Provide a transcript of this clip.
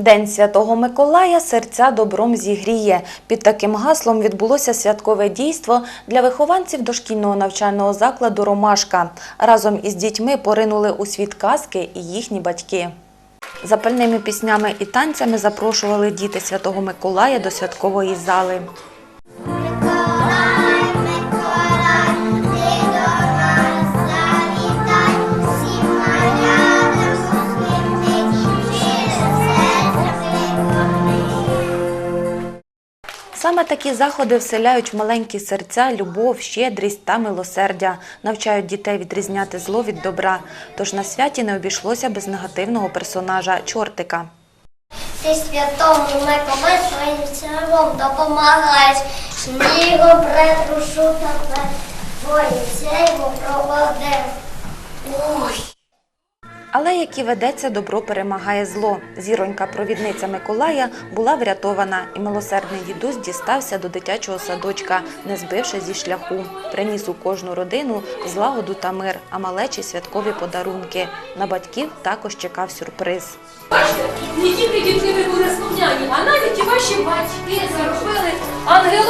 День Святого Миколая серця добром зігріє. Під таким гаслом відбулося святкове дійство для вихованців дошкільного навчального закладу Ромашка. Разом із дітьми поринули у світ казки і їхні батьки. Запальними піснями і танцями запрошували діти Святого Миколая до святкової зали. Саме такі заходи вселяють в маленькі серця любов, щедрість та милосердя, навчають дітей відрізняти зло від добра. Тож на святі не обійшлося без негативного персонажа чортика. Ти святому Миколай своїм силом допомагаєш, снігом притрушу тебе, твоїм сяйво проводив. Але як і ведеться, добро перемагає зло. Зіронька-провідниця Миколая була врятована, і милосердний дідусь дістався до дитячого садочка, не збивши зі шляху. Приніс у кожну родину злагоду та мир, а малечі святкові подарунки. На батьків також чекав сюрприз. Бачите, не тільки дітки були слухняні, а навіть і ваші батьки заробили хатинку.